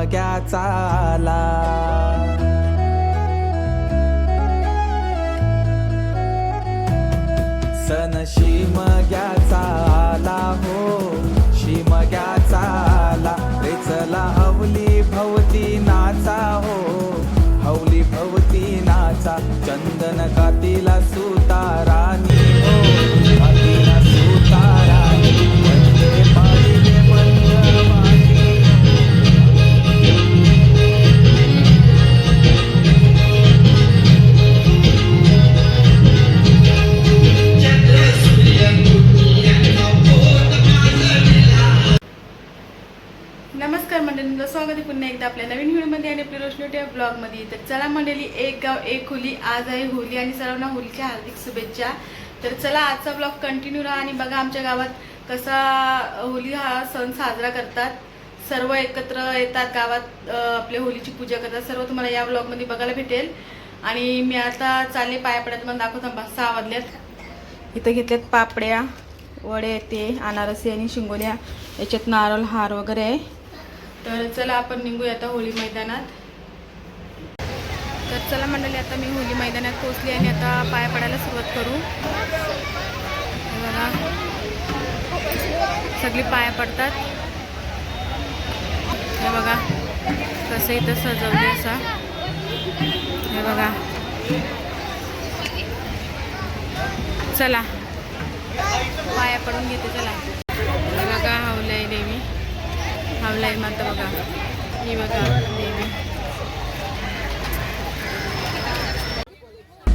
मग्याचा आला. सण शिमग्याचा आला हो शिमग्याचा आला. रे चला हवली भवती नाचा हो हवली भवती नाचा. चंदन कातीला सुतारा आणि ब्लॉगमध्ये. तर चला मंडळी एक गाव एक होली. आज आहे होली आणि सर्वांना होलीच्या हार्दिक शुभेच्छा. तर चला आजचा ब्लॉग कंटिन्यू राहा आणि बघा आमच्या गावात कसा होली हा सण साजरा करतात. सर्व एकत्र येतात गावात आपल्या होलीची पूजा करतात. सर्व तुम्हाला या ब्लॉगमध्ये बघायला भेटेल. आणि मी आता चालले पाया पडत मला दाखवतो सहा वाजल्यात इथं घेतल्यात पापड्या वडे ते अनारसे आणि शिंगोल्या. याच्यात नारळ हार वगैरे आहे. तर चला आपण निघूया आता होळी मैदानात. तर चला मंडळी आता मी होली मैदानात पोहोचली आणि आता पाया पडायला सुरुवात करू. हे बघा. सगळी पाया पडतात. हे बघा. कसं इथं सजवले असा. हे बघा. चला. पाया पडून घेते चला. बघा हावलंय देवी हावलाय माता बघा. ही बघा देवी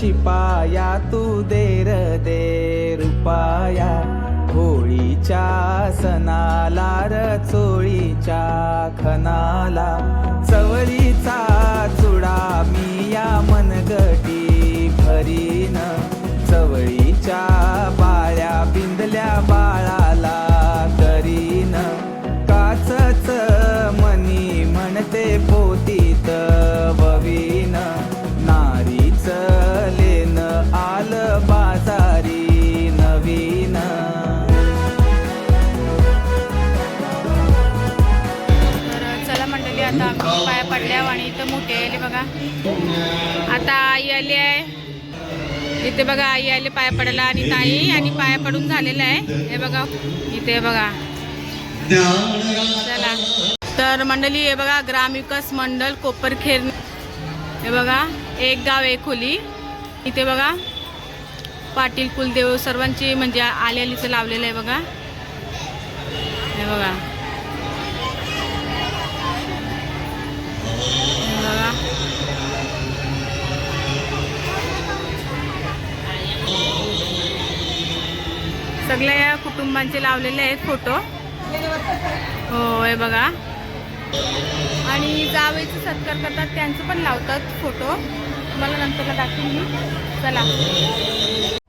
शिपाया तू देर दे रुपाया. होळीच्या सणाला रचोळीच्या खनाला चवळीचा आली आहे. इथे बघा आई आली पाया पडायला आणि ताई आणि पाया पडून झालेलं आहे. हे बघा इथे बघा. चला. तर मंडळी हे बघा ग्रामविकास मंडळ कोपरखेर हे बघा एक गाव एक खोली. इथे बघा पाटील कुलदेव सर्वांची म्हणजे आली आलीचं लावलेलं आहे बघा. हे बघा. बघा. सगळ्या या कुटुंबांचे लावलेले आहेत फोटो. हो हे बघा. आणि जावेचे सत्कार करतात त्यांचं पण लावतात फोटो. तुम्हाला नंतरला दाखवून मी. चला.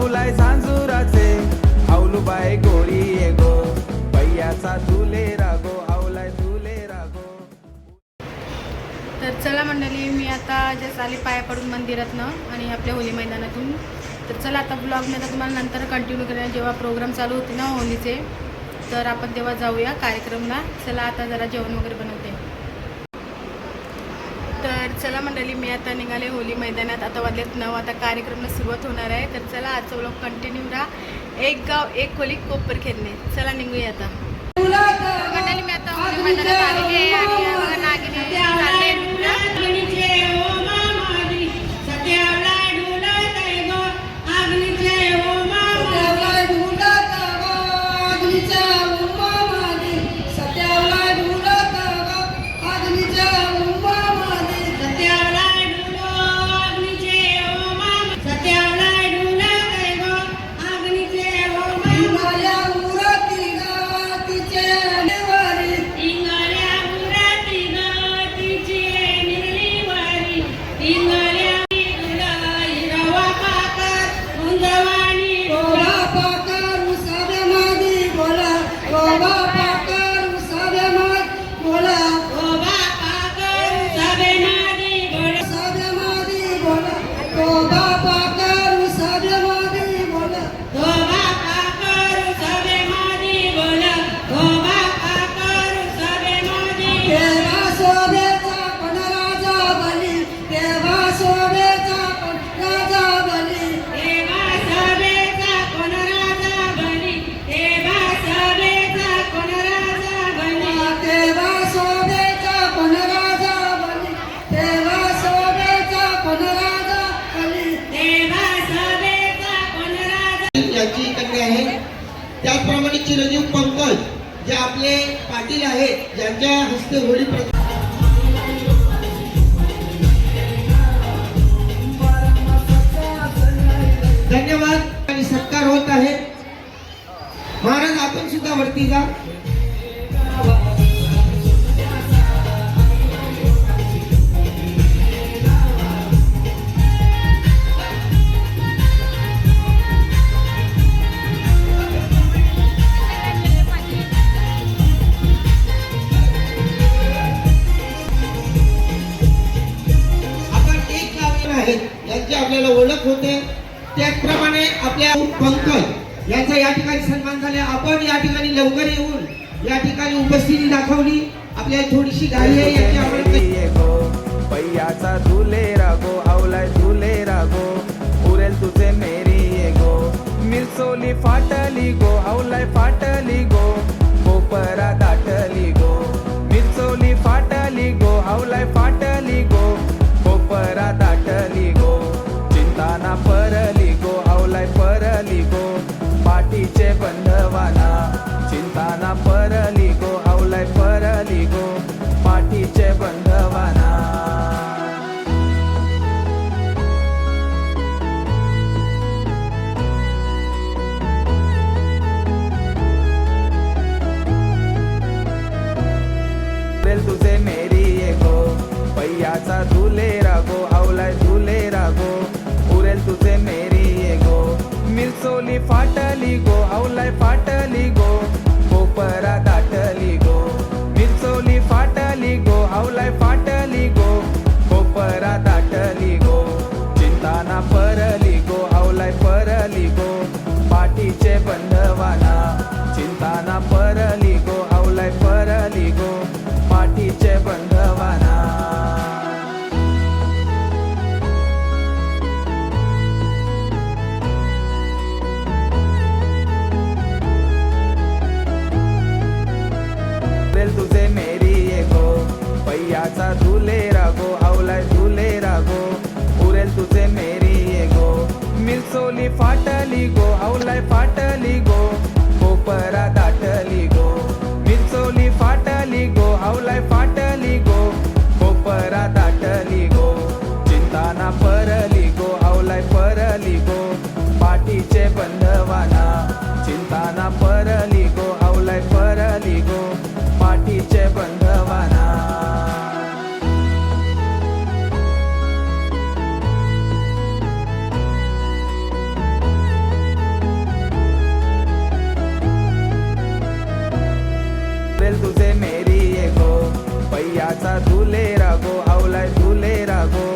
सांजुराचे. हौलाय बाय गोरी ये गो बैयाचा तुले रागो हौलाय तुले रागो. तर चला मंडळी मी आता जस्ट आले पाया पडून मंदिरातनं आणि आपल्या होली मैदानातून. तर चला आता ब्लॉग आता तुम्हाला नंतर कंटिन्यू करेन जेव्हा प्रोग्राम चालू होते ना होलीचे तर आपण तेव्हा जाऊया कार्यक्रमला. चला आता जरा जेवण वगैरे बनवते चला मंडळी मी आता निघाले होली मैदानात. आता वाजलेत नऊ. आता कार्यक्रमाला सुरुवात होणार आहे. तर चला आजचा ब्लॉग कंटिन्यू राहा. एक गाव एक खोली कोपर खेळणे. चला निघूया आता. मंडळी मी आता होली मैदानात आलेली आहे आणि नागिनी चिरंजीव पंकज जे आपले पाटील आहेत ज्यांच्या हस्ते होळी धन्यवाद. आणि सत्कार होत आहे. महाराज आपण सुद्धा वरती जा. त्याचप्रमाणे आपल्या पंकज यांचा या ठिकाणी सन्मान झाला. आपण या ठिकाणी लवकर येऊन या ठिकाणी उपस्थिती दाखवली. आपल्याला थोडीशी घाई आहे याची आपण हो, पैयाचा तुले रागो आवलाय तुले रागो. उरेल तुझे मेरी ये गो मिरसोली फाटली गो आवलाय फाटली गो. कोपरा दाटली गो. मिरसोली फाटली गो आवलाय फाटली गो. कोपरा दाटली गो. चिंताना परली भैयाचा दुले रागो आवलाय दुले रागो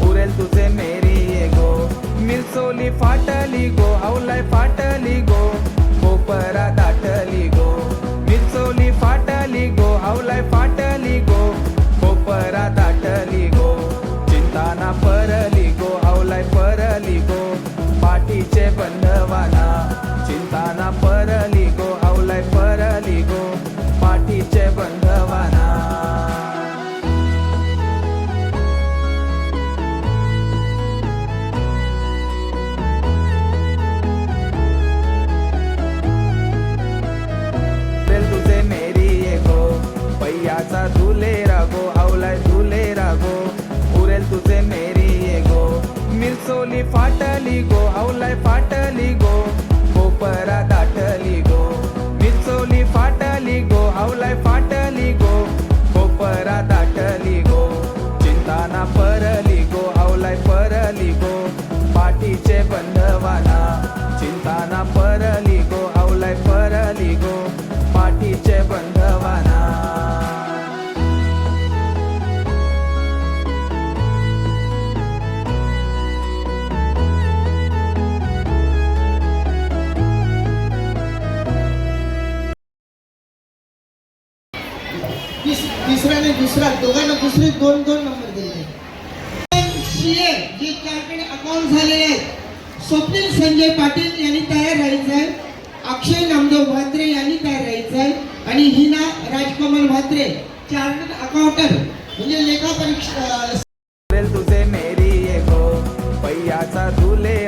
पुरेल तुझे मेरी ये गो मिरसोली फाटली गो आवलाय फाटली गो कोपरा दाटली गो. मिरसोली फाटली गो आवलाय फाटली गो कोपरा दाटली गो. चिंताना परली गो आवलाय परली गो. पाठीचे बंधवाना चिंताना परली याचा तुले रागो आवलाय तुले रागो. उरेल तुझे मेरी ये गो मिरसोली फाटली गो आवलाय फाटली गो. कोपरा दाटली गो. मिरसोली फाटली गो आवलाय तिसऱ्याने दुसरा. दोघांना दुसरे दोन दोन नंबर दिले. जे चार्टर्ड अकाउंट झालेले स्वप्नील संजय पाटील यांनी तयार राहायचं आहे. अक्षय नामदेव म्हात्रे यांनी तयार राहायचं आहे. आणि हिना राजकमल म्हात्रे चार्टर्ड अकाउंटर म्हणजे लेखा परीक्षा तुझे मेरी पैयाचा झुले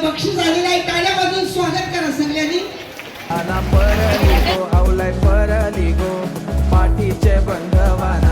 बक्षीस आलेलं आहे. टाळ्या स्वागत करा सगळ्यांनी. आला परली गो आवलाय परली गो पाठीचे बंधवाना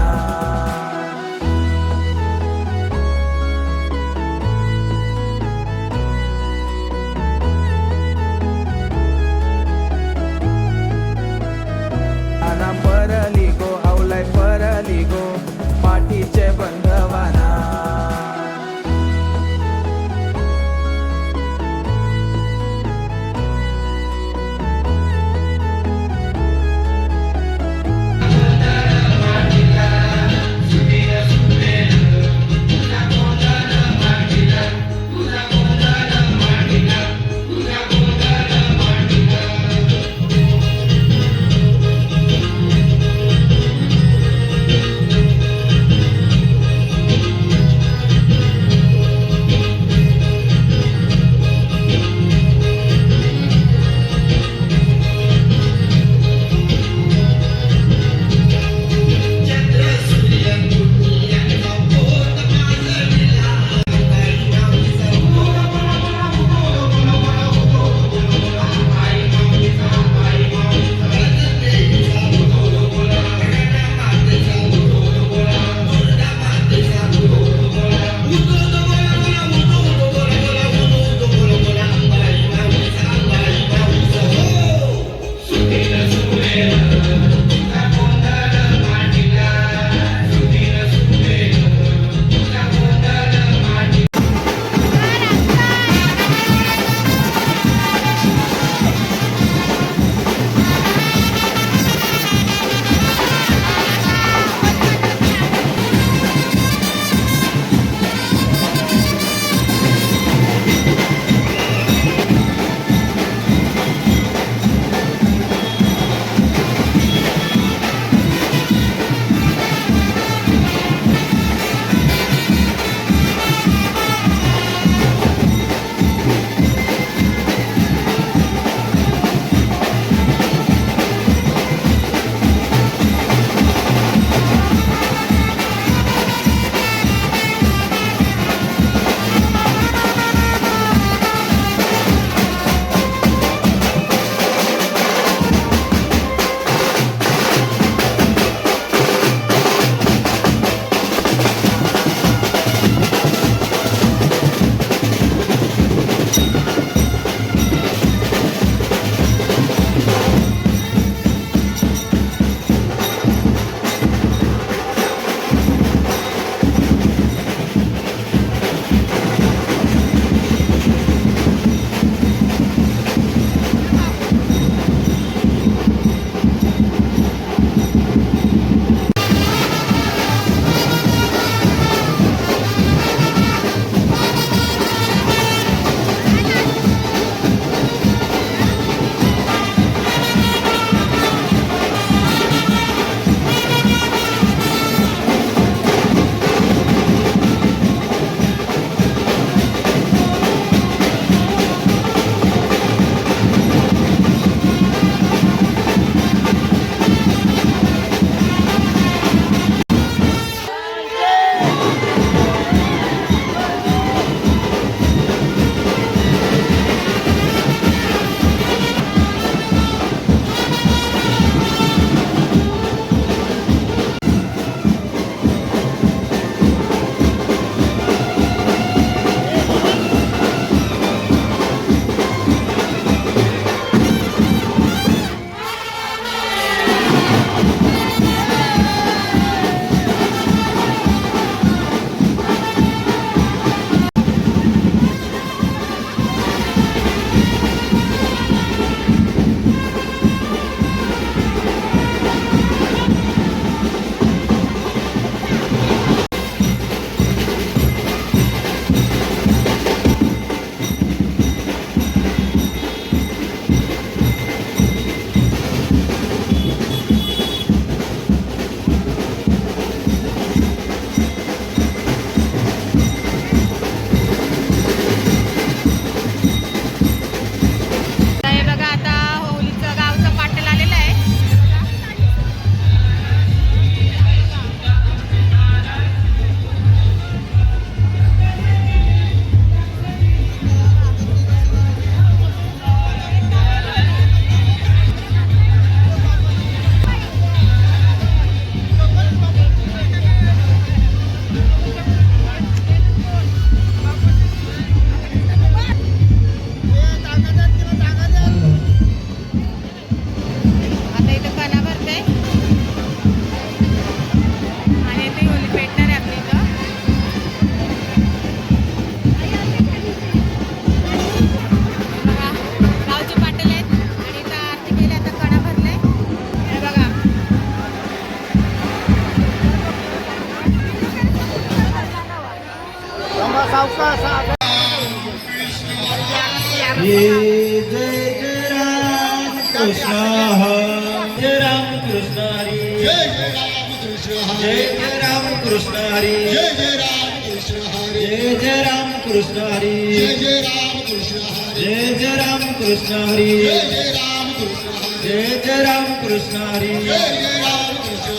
कृष्ण हरी। जय जय राम कृष्ण हरे। जय राम कृष्ण हरी। जय राम कृष्ण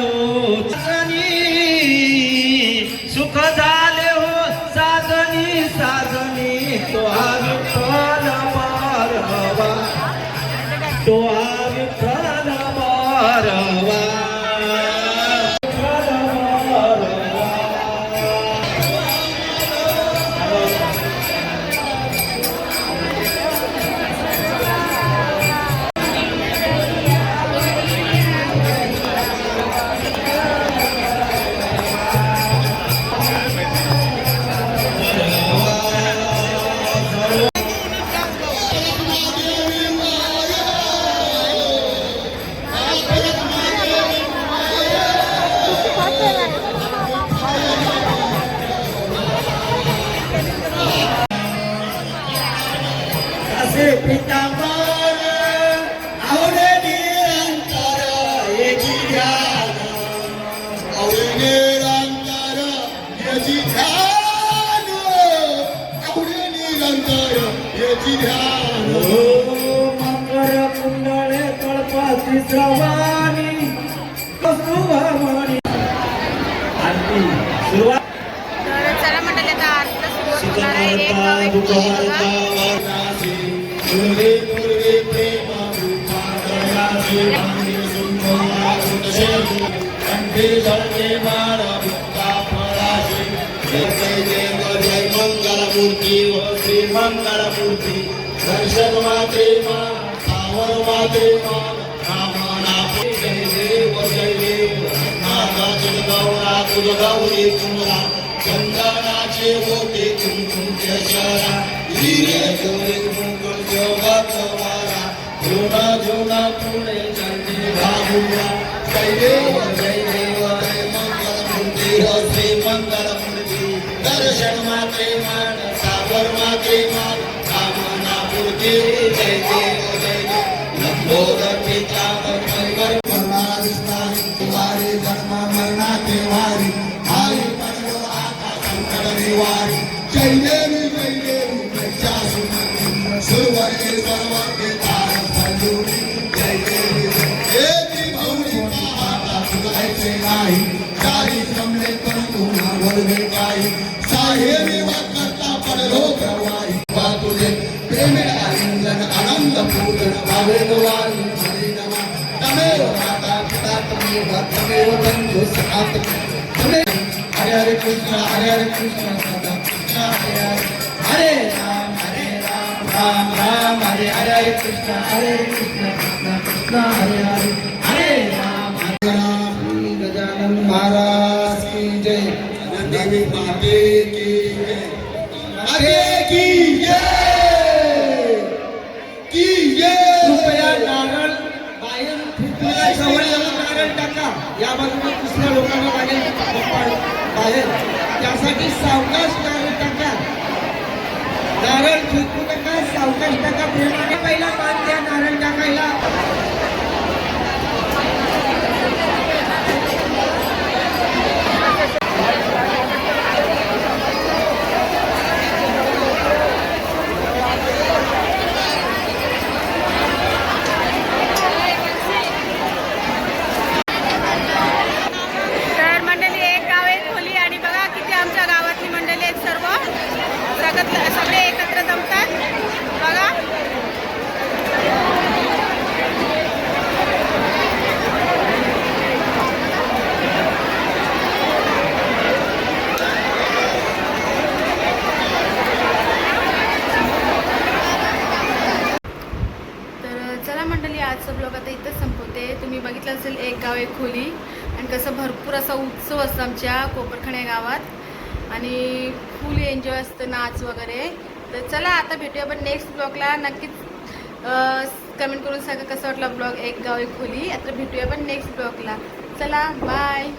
रूप सुख झाले हो तो हा विठ्ठल तो हा मूर्ती श्री मंगल मूर्ती दर्शन मात्रे मा सावर मात्रे मा रामाना जय देव जय देव नागा तुझ गौरा तुझ तुमरा चंदनाचे होते कुंकुमचे शरा हिरे जुना जुना पुणे चंदी भागुया जय देव जय देव जय मंगल मूर्ती हो श्री मंगल मूर्ती दर्शन माते मान सावर माते मान कामना मूर्ती जय देव जय देव लंबोदर पितांबर परिवर वारी बंधु सखा तमेव हरे हरे कृष्ण हरे हरे कृष्ण सदा कृष्ण हरे हरे हरे राम हरे राम राम राम हरे हरे हरे कृष्ण हरे कृष्ण त्यासाठी सावकाश नारळ टाका. नारळ फेकू नका सावकाश टाका. प्रेमाने पहिला मान द्या नारळ टाकायला तर मंडळी एक गाव एक खोली आणि बघा किती आमच्या गावातली मंडळी आहेत सर्व सगळं सगळे एकत्र जमतात बघा तर चला मंडळी आजचं ब्लॉग आता इथंच संपवते तुम्ही बघितलं असेल एक गाव एक खोली आणि कसं भरपूर असा उत्सव असतो आमच्या कोपरखणे गावात. आणि फुल एन्जॉय असतं नाच वगैरे. तर चला आता भेटूया आपण नेक्स्ट ब्लॉगला नक्कीच कमेंट करून सांगा कसं वाटला ब्लॉग एक गाव एक खोली. आता भेटूया पण नेक्स्ट ब्लॉगला चला बाय